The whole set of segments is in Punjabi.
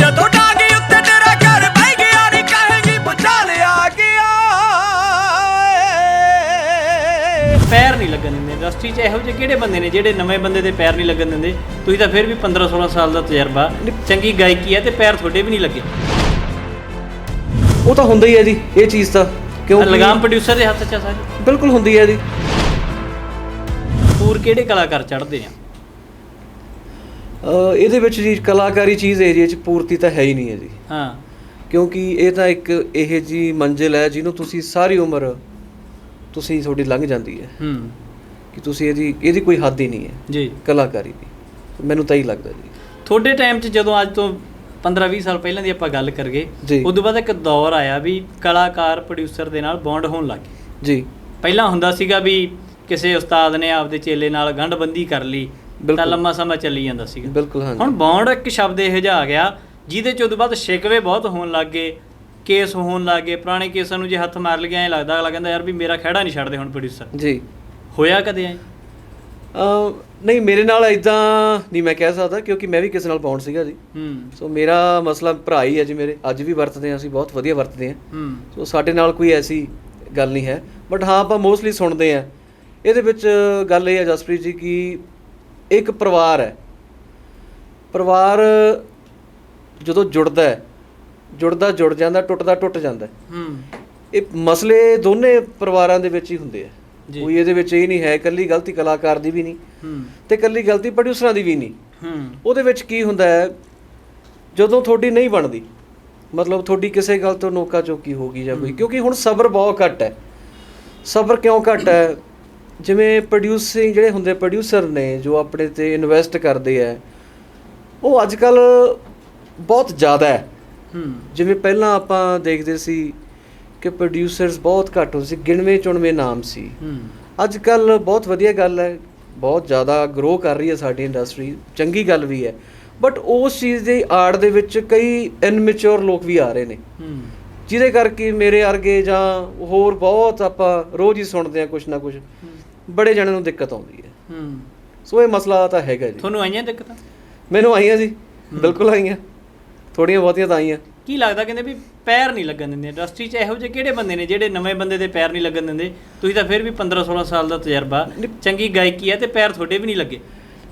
ਜਦੋਂ ਡਾਂਗੀ ਉੱਤੇ ਤੇਰਾ ਘਰ ਬਹਿ ਗਿਆ ਨਹੀਂ ਕਹੇਗੀ ਬਚਾ ਲਿਆ ਗਿਆ। ਪੈਰ ਨਹੀਂ ਲੱਗਣ ਦਿੰਦੇ। ਇੰਡਸਟਰੀ 'ਚ ਇਹੋ ਜਿਹੇ ਕਿਹੜੇ ਬੰਦੇ ਨੇ ਜਿਹੜੇ ਨਵੇਂ ਬੰਦੇ ਦੇ ਪੈਰ ਨਹੀਂ ਲੱਗਣ ਦਿੰਦੇ? ਤੁਸੀਂ ਤਾਂ ਫਿਰ ਵੀ 15 16 ਸਾਲ ਦਾ ਤਜਰਬਾ। ਚੰਗੀ ਗਾਇਕੀ ਹੈ ਤੇ ਪੈਰ ਤੁਹਾਡੇ ਵੀ ਨਹੀਂ ਲੱਗੇ। ਉਹ ਤਾਂ ਹੁੰਦਾ ਹੀ ਹੈ ਜੀ ਇਹ ਚੀਜ਼ ਤਾਂ। ਕਿਉਂਕਿ ਲਗਾਮ ਪ੍ਰੋਡਿਊਸਰ ਦੇ ਹੱਥ 'ਚ ਆ ਸਾਰੀ। ਬਿਲਕੁਲ ਹੁੰਦੀ ਹੈ ਜੀ। ਪੂਰ ਕਿਹੜੇ ਕਲਾਕਾਰ ਚੜ੍ਹਦੇ ਆ? ਇਹਦੇ ਵਿੱਚ ਜੀ ਕਲਾਕਾਰੀ ਚੀਜ਼ ਏਰੀਆ 'ਚ ਪੂਰਤੀ ਤਾਂ ਹੈ ਹੀ ਨਹੀਂ ਹੈ ਜੀ। ਹਾਂ। ਕਿਉਂਕਿ ਇਹ ਤਾਂ ਇੱਕ ਇਹ ਜੀ ਮੰਜ਼ਿਲ ਹੈ ਜਿਹਨੂੰ ਤੁਸੀਂ ਸਾਰੀ ਉਮਰ ਤੁਸੀਂ ਤੁਹਾਡੀ ਲੰਘ ਜਾਂਦੀ ਹੈ। ਹੂੰ। ਕਿ ਤੁਸੀਂ ਇਹਦੀ ਇਹਦੀ ਕੋਈ ਹੱਦ ਹੀ ਨਹੀਂ ਹੈ ਜੀ। ਕਲਾਕਾਰੀ ਦੀ। ਮੈਨੂੰ ਤਾਂ ਹੀ ਲੱਗਦਾ ਜੀ। ਤੁਹਾਡੇ ਟਾਈਮ 'ਚ ਜਦੋਂ ਅੱਜ ਤੋਂ 15-20 ਸਾਲ ਪਹਿਲਾਂ ਦੀ ਆਪਾਂ ਗੱਲ ਕਰਗੇ ਜੀ। ਉਦੋਂ ਬਾਅਦ ਇੱਕ ਦੌਰ ਆਇਆ ਵੀ ਕਲਾਕਾਰ ਪ੍ਰੋਡਿਊਸਰ ਦੇ ਨਾਲ ਬੌਂਡ ਹੋਣ ਲੱਗ ਜੀ। ਪਹਿਲਾਂ ਹੁੰਦਾ ਸੀਗਾ ਵੀ ਕਿਸੇ ਉਸਤਾਦ ਨੇ ਆਪਦੇ ਚੇਲੇ ਨਾਲ ਗੰਢਬੰਦੀ ਕਰ ਲਈ ਤਾਂ ਬਿਲਕੁਲ। ਲੰਮਾ ਸਮਾਂ ਚੱਲੀ ਜਾਂਦਾ ਸੀਗਾ। ਬਿਲਕੁਲ ਹਾਂਜੀ। ਹੁਣ ਬੌਂਡ ਇੱਕ ਸ਼ਬਦ ਇਹੋ ਜਿਹਾ ਆ ਗਿਆ ਜਿਹਦੇ ਚ ਉਦੋਂ ਬਾਅਦ ਸ਼ਿਕਵੇ ਬਹੁਤ ਹੋਣ ਲੱਗ ਗਏ ਕੇਸ ਹੋਣ ਲੱਗ ਗਏ ਪੁਰਾਣੇ ਕੇਸਾਂ ਨੂੰ ਜੇ ਹੱਥ ਮਾਰ ਲਿਆ ਐ ਲੱਗਦਾ ਅਗਲਾ ਕਹਿੰਦਾ ਯਾਰ ਵੀ ਮੇਰਾ ਖਹਿੜਾ ਨਹੀਂ ਛੱਡਦੇ ਹੁਣ ਪ੍ਰੋਡਿਊਸਰ ਜੀ। ਹੋਇਆ ਕਦੇ ਐ? ਨਹੀਂ ਮੇਰੇ ਨਾਲ ਇਦਾਂ ਨਹੀਂ ਮੈਂ ਕਹਿ ਸਕਦਾ ਕਿਉਂਕਿ ਮੈਂ ਵੀ ਕਿਸੇ ਨਾਲ ਬੌਂਡ ਸੀਗਾ ਜੀ। ਹੂੰ। ਸੋ ਮੇਰਾ ਮਸਲਾ ਭਰਾ ਹੀ ਹੈ ਜੀ ਮੇਰੇ ਅੱਜ ਵੀ ਵਰਤਦੇ ਹਾਂ ਅਸੀਂ ਬਹੁਤ ਵਧੀਆ ਵਰਤਦੇ ਹਾਂ। ਹੂੰ। ਸੋ ਸਾਡੇ ਨਾਲ ਕੋਈ ਐਸੀ ਗੱਲ ਨਹੀਂ ਹੈ। ਬਟ ਹਾਂ ਆਪਾਂ ਮੋਸਟਲੀ ਸੁਣਦੇ ਆ ਇਹਦੇ ਵਿੱਚ ਗੱਲ ਇਹ ਹੈ ਜਸਪ੍ਰੀਤ ਜੀ ਕਿ ਇੱਕ ਪਰਿਵਾਰ ਹੈ। ਪਰਿਵਾਰ ਜਦੋਂ ਜੁੜਦਾ ਹੈ ਜੁੜਦਾ ਜੁੜ ਜਾਂਦਾ ਟੁੱਟਦਾ ਟੁੱਟ ਜਾਂਦਾ ਹੈ। ਹੂੰ। ਇਹ ਮਸਲੇ ਦੋਨੇ ਪਰਿਵਾਰਾਂ ਦੇ ਵਿੱਚ ਹੀ ਹੁੰਦੇ ਆ। ਕੋਈ ਇਹਦੇ ਵਿੱਚ ਇਹ ਨਹੀਂ ਹੈ ਇਕੱਲੀ ਗਲਤੀ ਕਲਾਕਾਰ ਦੀ ਵੀ ਨਹੀਂ ਹੂੰ। ਤੇ ਇਕੱਲੀ ਗਲਤੀ ਪ੍ਰੋਡਿਊਸਰਾਂ ਦੀ ਵੀ ਨਹੀਂ। ਹੂੰ। ਉਹਦੇ ਵਿੱਚ ਕੀ ਹੁੰਦਾ ਹੈ ਜਦੋਂ ਤੁਹਾਡੀ ਨਹੀਂ ਬਣਦੀ ਮਤਲਬ ਤੁਹਾਡੀ ਕਿਸੇ ਗੱਲ ਤੋਂ ਨੋਕਾ ਚੋਕੀ ਹੋ ਗਈ ਜਾਂ ਕੋਈ ਕਿਉਂਕਿ ਹੁਣ ਸਬਰ ਬਹੁਤ ਘੱਟ ਹੈ। ਸਬਰ ਕਿਉਂ ਘੱਟ ਹੈ? ਜਿਵੇਂ ਪ੍ਰੋਡਿਊਸਿੰਗ ਜਿਹੜੇ ਹੁੰਦੇ ਪ੍ਰੋਡਿਊਸਰ ਨੇ ਜੋ ਆਪਣੇ ਤੇ ਇਨਵੈਸਟ ਕਰਦੇ ਆ ਉਹ ਅੱਜ ਕੱਲ ਬਹੁਤ ਜ਼ਿਆਦਾ ਹੈ ਹੂੰ। ਜਿਵੇਂ ਪਹਿਲਾਂ ਆਪਾਂ ਦੇਖਦੇ ਸੀ ਕਿ ਪ੍ਰੋਡਿਊਸਰਸ ਬਹੁਤ ਘੱਟ ਹੁੰਦੇ ਸੀ ਗਿਣਵੇਂ ਚੁਣਵੇਂ ਨਾਮ ਸੀ। ਹੂੰ। ਅੱਜ ਕੱਲ ਬਹੁਤ ਵਧੀਆ ਗੱਲ ਹੈ ਬਹੁਤ ਜ਼ਿਆਦਾ ਗਰੋ ਕਰ ਰਹੀ ਹੈ ਸਾਡੀ ਇੰਡਸਟਰੀ ਚੰਗੀ ਗੱਲ ਵੀ ਹੈ ਬਟ ਉਸ ਚੀਜ਼ ਦੀ ਆੜ ਦੇ ਵਿੱਚ ਕਈ ਇਨਮੈਚੁਰ ਲੋਕ ਵੀ ਆ ਰਹੇ ਨੇ। ਹੂੰ। ਜਿਹਦੇ ਕਰਕੇ ਮੇਰੇ ਵਰਗੇ ਜਾਂ ਹੋਰ ਬਹੁਤ ਆਪਾਂ ਰੋਜ਼ ਹੀ ਸੁਣਦੇ ਆ ਕੁਛ ਨਾ ਕੁਛ। ਬੜੇ ਜਣਿਆਂ ਨੂੰ ਦਿੱਕਤ ਆਉਂਦੀ ਹੈ। ਹੂੰ। ਸੋ ਇਹ ਮਸਲਾ ਤਾਂ ਹੈਗਾ ਜੀ। ਤੁਹਾਨੂੰ ਆਈਆਂ ਦਿੱਕਤਾਂ? ਮੈਨੂੰ ਆਈਆਂ ਜੀ ਬਿਲਕੁਲ ਆਈਆਂ। ਥੋੜੀਆਂ ਬਹੁਤੀਆਂ ਤਾਂ ਆਈਆਂ। ਕੀ ਲੱਗਦਾ ਕਹਿੰਦੇ ਵੀ ਪੈਰ ਨਹੀਂ ਲੱਗਣ ਦਿੰਦੇ? ਇੰਡਸਟਰੀ 'ਚ ਇਹੋ ਜਿਹੇ ਕਿਹੜੇ ਬੰਦੇ ਨੇ ਜਿਹੜੇ ਨਵੇਂ ਬੰਦੇ ਦੇ ਪੈਰ ਨਹੀਂ ਲੱਗਣ ਦਿੰਦੇ? ਤੁਸੀਂ ਤਾਂ ਫਿਰ ਵੀ 15 16 ਸਾਲ ਦਾ ਤਜਰਬਾ ਚੰਗੀ ਗਾਇਕੀ ਹੈ ਤੇ ਪੈਰ ਤੁਹਾਡੇ ਵੀ ਨਹੀਂ ਲੱਗੇ।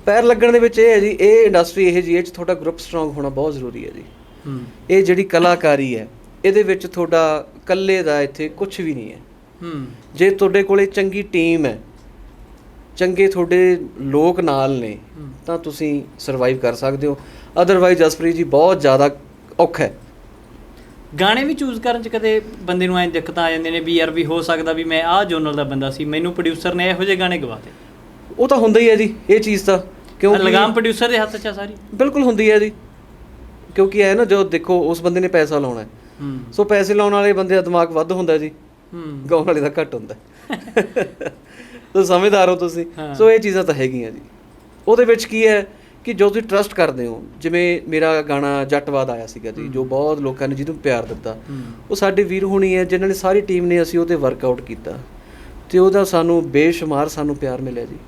ਪੈਰ ਲੱਗਣ ਦੇ ਵਿੱਚ ਇਹ ਹੈ ਜੀ ਇਹ ਇੰਡਸਟਰੀ ਇਹ ਜੀ ਇਹ ਚ ਤੁਹਾਡਾ ਗਰੁੱਪ ਸਟਰੋਂਗ ਹੋਣਾ ਬਹੁਤ ਜ਼ਰੂਰੀ ਹੈ ਜੀ। ਹੂੰ। ਇਹ ਜਿਹੜੀ ਕਲਾਕਾਰੀ ਹੈ ਇਹਦੇ ਵਿੱਚ ਤੁਹਾਡਾ ਇਕੱਲੇ ਦਾ ਇੱਥੇ ਕੁਝ ਵੀ ਨਹੀਂ ਹੈ। ਹੂੰ। ਜੇ ਤੁਹਾਡੇ ਕੋਲੇ ਚੰਗੀ ਟੀਮ ਹੈ ਚੰਗੇ ਤੁਹਾਡੇ ਲੋਕ ਨਾਲ ਨੇ। ਤਾਂ ਤੁਸੀਂ ਸਰਵਾਈਵ ਕਰ ਸਕਦੇ ਹੋ। ਅਦਰਵਾਈਜ਼ ਜਸਪ੍ਰੀਤ ਜੀ ਬਹੁਤ ਜ਼ਿਆਦਾ ਔਖਾ ਹੈ। ਗਾਣੇ ਵੀ ਚੂਜ਼ ਕਰਨ 'ਚ ਕਦੇ ਬੰਦੇ ਨੂੰ ਐਂ ਦਿੱਕਤਾਂ ਆ ਜਾਂਦੀਆਂ ਨੇ ਵੀ ਯਾਰ ਵੀ ਹੋ ਸਕਦਾ ਵੀ ਮੈਂ ਆਹ ਜੋਨਰ ਦਾ ਬੰਦਾ ਸੀ ਮੈਨੂੰ ਪ੍ਰੋਡਿਊਸਰ ਨੇ ਇਹੋ ਜਿਹੇ ਗਾਣੇ ਗਵਾਤੇ। ਉਹ ਤਾਂ ਹੁੰਦਾ ਹੀ ਹੈ ਜੀ ਇਹ ਚੀਜ਼ ਤਾਂ ਕਿਉਂਕਿ ਲਗਾਮ ਪ੍ਰੋਡਿਊਸਰ ਦੇ ਹੱਥ 'ਚ ਆ ਸਾਰੀ। ਬਿਲਕੁਲ ਹੁੰਦੀ ਹੈ ਜੀ ਕਿਉਂਕਿ ਇਹ ਨਾ ਜੋ ਦੇਖੋ ਉਸ ਬੰਦੇ ਨੇ ਪੈਸਾ ਲਾਉਣਾ ਹੈ। ਹੂੰ। ਸੋ ਪੈਸੇ ਲਾਉਣ ਵਾਲੇ ਬੰਦੇ ਦਾ ਦਿਮਾਗ ਵੱਧ ਹੁੰਦਾ ਜੀ ਹੂੰ। ਗਾਉਣ ਵਾਲੇ ਦਾ ਘੱਟ ਹੁੰਦਾ ਤੋ ਸਮਝਦਾਰ ਹੋ ਤੁਸੀਂ। ਸੋ ਇਹ ਚੀਜ਼ਾਂ ਤਾਂ ਹੈਗੀਆਂ ਜੀ। ਉਹਦੇ ਵਿੱਚ ਕੀ ਹੈ ਕਿ ਜੋ ਤੁਸੀਂ ਟਰਸਟ ਕਰਦੇ ਹੋ ਜਿਵੇਂ ਮੇਰਾ ਗਾਣਾ ਜੱਟਵਾਦ ਆਇਆ ਸੀਗਾ ਜੀ ਜੋ ਬਹੁਤ ਲੋਕਾਂ ਨੇ ਜਿਹਨੂੰ ਪਿਆਰ ਦਿੱਤਾ। ਉਹ ਸਾਡੇ ਵੀਰ ਹੋਣੀ ਹੈ ਜਿਨ੍ਹਾਂ ਨੇ ਸਾਰੀ ਟੀਮ ਨੇ ਅਸੀਂ ਉਹਤੇ ਵਰਕਆਊਟ ਕੀਤਾ। ਤੇ ਉਹਦਾ ਸਾਨੂੰ ਬੇਸ਼ੁਮਾਰ ਸਾਨੂੰ ਪਿਆਰ ਮਿਲਿਆ ਜੀ।